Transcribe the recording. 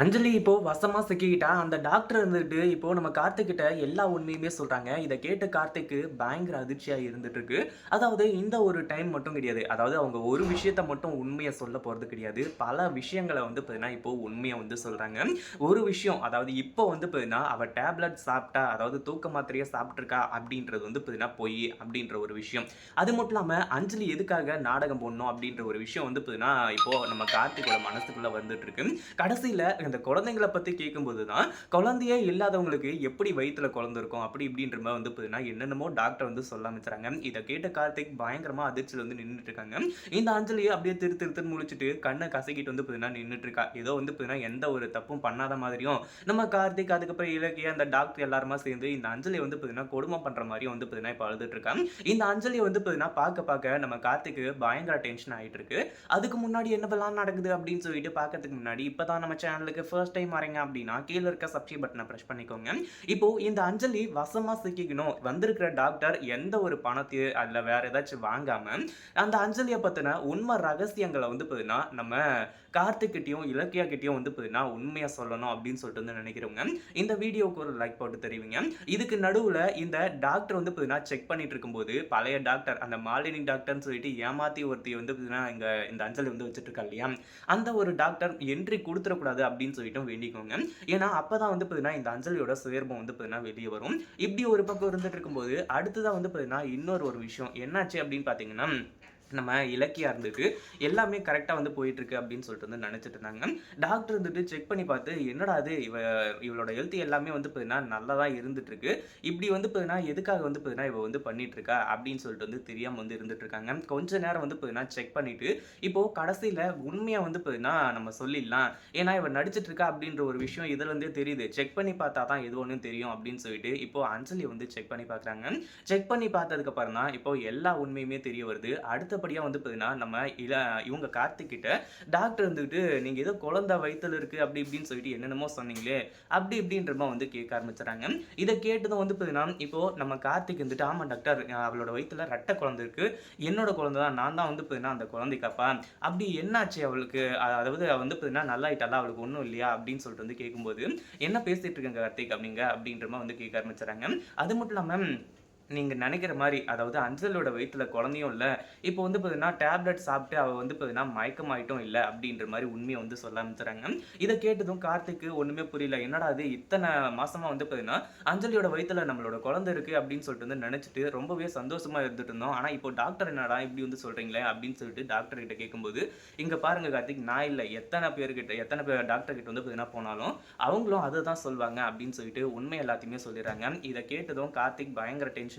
அஞ்சலி இப்போ வசமா சிக்கிக்கிட்டா அந்த டாக்டர் இருந்துட்டு இப்போ நம்ம கார்த்திக்கிட்ட எல்லா உண்மையுமே சொல்றாங்க. இதை கேட்ட கார்த்திக்கு பயங்கர அதிர்ச்சியா இருந்துட்டு இருக்கு அதாவது இந்த ஒரு டைம் மட்டும் கிடையாது. அதாவது அவங்க ஒரு விஷயத்த மட்டும் உண்மையை சொல்ல போறது கிடையாது. பல விஷயங்களை வந்து பார்த்தீங்கன்னா இப்போ உண்மையை வந்து சொல்றாங்க. ஒரு விஷயம் அதாவது இப்போ வந்து பார்த்தீங்கன்னா அவ டேப்லெட் சாப்பிட்டா அதாவது தூக்க மாத்திரையை சாப்பிட்ருக்கா அப்படின்றது வந்து பார்த்தீங்கன்னா பொய் அப்படின்ற ஒரு விஷயம். அது மட்டும் இல்லாமல் அஞ்சலி எதுக்காக நாடகம் போடணும் அப்படின்ற ஒரு விஷயம் வந்து பார்த்தீங்கன்னா இப்போ நம்ம கார்த்திகோட மனசுக்குள்ள வந்துட்டு இருக்கு கடைசியில் இந்த குழந்தைங்களை பற்றி கேட்கும்போது தான் குழந்தையே இல்லாதவங்களுக்கு எப்படி வயிற்றில் குழந்திருக்கும் அப்படி இப்படின்ற மாதிரி வந்து பார்த்தீங்கன்னா என்னென்னமோ டாக்டர் வந்து சொல்ல ஆரம்பிச்சாங்க. இதை கேட்ட கார்த்திக் பயங்கரமா அதிர்ச்சியில் வந்து நின்றுட்டு இருக்காங்க. இந்த அஞ்சலியை அப்படியே திரு திருத்தன் முழிச்சிட்டு கண்ணை கசக்கிட்டு வந்து பார்த்தீங்கன்னா நின்றுட்டு இருக்கா? ஏதோ வந்து பார்த்தீங்கன்னா எந்த ஒரு தப்பும் பண்ணாத மாதிரியும் நம்ம கார்த்திக் அதுக்கப்புறம் இலக்கிய அந்த டாக்டர் எல்லாருமா சேர்ந்து இந்த அஞ்சலியை வந்து பார்த்தீங்கன்னா கொடுமை பண்ற மாதிரியும் வந்து பார்த்தீங்கன்னா இப்போ அழுதுட்டு இருக்காங்க இந்த அஞ்சலியை வந்து பார்த்தீங்கன்னா பார்க்க பார்க்க நம்ம கார்த்திக்கு பயங்கர டென்ஷன் ஆகிட்டு இருக்கு. அதுக்கு முன்னாடி என்னவெல்லாம் நடக்குது அப்படின்னு சொல்லிட்டு பார்க்கறதுக்கு முன்னாடி இப்பதான் நம்ம உங்களுக்கு ஃபர்ஸ்ட் டைம் வரீங்க அப்படின்னா கீழே இருக்க சப்ஸ்கிரைப் பட்டனை ப்ரெஸ் பண்ணிக்கோங்க. இப்போ இந்த அஞ்சலி வசமா சிக்கிக்கணும். வந்திருக்கிற டாக்டர் எந்த ஒரு பணத்தையும் அதில் வேற ஏதாச்சும் வாங்காம அந்த அஞ்சலியை பத்தின உண்மை ரகசியங்களை வந்து பார்த்தீங்கன்னா நம்ம கார்த்திக்கிட்டையும் இலக்கியா கிட்டையும் வந்து பார்த்தீங்கன்னா உண்மையா சொல்லணும் அப்படின்னு சொல்லிட்டு வந்து நினைக்கிறவங்க இந்த வீடியோவுக்கு ஒரு லைக் போட்டு தெரிவிங்க. இதுக்கு நடுவுல இந்த டாக்டர் வந்து பார்த்தீங்கன்னா செக் பண்ணிட்டு இருக்கும்போது பழைய டாக்டர் அந்த மாலினி டாக்டர்னு சொல்லிட்டு ஏமாத்தி ஒருத்தி வந்து பார்த்தீங்கன்னா இங்க இந்த அஞ்சலி வந்து வச்சுட்டு இருக்கா இல்லையா? அந்த ஒரு டாக்டர் என்ட்ரி கொடுத்துடக்கூடாது அப்படின்னு அப்படின்னு சொல்லிட்டு வேண்டிக்கோங்க. ஏன்னா அப்பதான் வந்து பார்த்தீங்கன்னா இந்த அஞ்சலியோட சுயர்பம் வந்து பார்த்தீங்கன்னா வெளியே வரும். இப்படி ஒரு பக்கம் இருந்துட்டு இருக்கும்போது அடுத்ததான் வந்து பார்த்தீங்கன்னா இன்னொரு ஒரு விஷயம். என்னாச்சு அப்படின்னு பார்த்தீங்கன்னா நம்ம இலக்கியா இருந்துட்டு எல்லாமே கரெக்டாக வந்து போயிட்டு இருக்கு அப்படின்னு சொல்லிட்டு வந்து நினச்சிட்டு இருந்தாங்க. டாக்டர் இருந்துட்டு செக் பண்ணி பார்த்து என்னடா அது இவ இவளோட ஹெல்த் எல்லாமே வந்து பார்த்தீங்கன்னா நல்லா தான் இருந்துட்டு இருக்கு இப்படி வந்து பார்த்தீங்கன்னா எதுக்காக வந்து பார்த்தீங்கன்னா இவ வந்து பண்ணிட்டு இருக்கா அப்படின்னு சொல்லிட்டு வந்து தெரியாம வந்து இருந்துட்டு இருக்காங்க கொஞ்ச நேரம் வந்து பார்த்தீங்கன்னா செக் பண்ணிட்டு இப்போ கடைசியில் உண்மையாக வந்து பார்த்தீங்கன்னா நம்ம சொல்லிடலாம். ஏன்னா இவ நடிச்சிட்டு இருக்கா அப்படின்ற ஒரு விஷயம் இதுல இருந்தே தெரியுது. செக் பண்ணி பார்த்தா தான் எது ஒன்றும் தெரியும் அப்படின்னு சொல்லிட்டு இப்போ அஞ்சலி வந்து செக் பண்ணி பார்க்குறாங்க. செக் பண்ணி பார்த்ததுக்கு அப்புறம் தான் இப்போ எல்லா உண்மையுமே தெரிய வருது. அடுத்த அடுத்தபடியாக வந்து பார்த்தீங்கன்னா நம்ம இல இவங்க கார்த்திக்கிட்ட டாக்டர் வந்துட்டு நீங்கள் ஏதோ குழந்தை வயிற்றில் இருக்கு அப்படி இப்படின்னு சொல்லிட்டு என்னென்னமோ சொன்னீங்களே அப்படி இப்படின்றமா வந்து கேட்க ஆரம்பிச்சுறாங்க இதை கேட்டதும் வந்து பார்த்தீங்கன்னா இப்போது நம்ம கார்த்திக் வந்துட்டு ஆமாம் டாக்டர் அவளோட வயிற்றில் ரெட்டை குழந்தை இருக்குது என்னோட குழந்தை தான். நான் தான் வந்து பார்த்தீங்கன்னா அந்த குழந்தைக்காப்பா அப்படி என்னாச்சு அவளுக்கு? அதாவது வந்து பார்த்தீங்கன்னா நல்லாயிட்டாலா அவளுக்கு ஒன்றும் இல்லையா? அப்படின்னு சொல்லிட்டு வந்து கேட்கும்போது என்ன பேசிகிட்டு இருக்காங்க கார்த்திக்? அப்படிங்க அப்படின்றமா வந்து கேட்க ஆரம்பிச்சுறாங்க அது மட்டும் இல்லாமல் நீங்கள் நினைக்கிற மாதிரி அதாவது அஞ்சலோட வயிற்றுல குழந்தையும் இல்லை இப்போ வந்து பார்த்தீங்கன்னா டேப்லெட் சாப்பிட்டு அவள் வந்து பார்த்தீங்கன்னா மயக்கமாயிட்டும் இல்லை அப்படின்ற மாதிரி உண்மையை வந்து சொல்ல ஆரம்பிச்சுறாங்க இதை கேட்டதும் கார்த்திக்கு ஒன்றுமே புரியல. என்னடா அது இத்தனை மாதமாக வந்து பார்த்தீங்கன்னா அஞ்சலியோட வயிற்றுல நம்மளோட குழந்தை இருக்குது அப்படின்னு சொல்லிட்டு வந்து நினச்சிட்டு ரொம்பவே சந்தோஷமாக இருந்துட்டு இருந்தோம். ஆனால் இப்போ டாக்டர் என்னடா இப்படி வந்து சொல்கிறீங்களே அப்படின்னு சொல்லிட்டு டாக்டர் கிட்ட கேட்கும்போது இங்கே பாருங்க கார்த்திக் நான் இல்லை எத்தனை பேர்கிட்ட எத்தனை பேர் டாக்டர் கிட்ட வந்து பார்த்தீங்கன்னா போனாலும் அவங்களும் அதை தான் சொல்லுவாங்க அப்படின்னு சொல்லிட்டு உண்மை எல்லாத்தையுமே சொல்லிடுறாங்க. இதை கேட்டதும் கார்த்திக் பயங்கர டென்ஷன்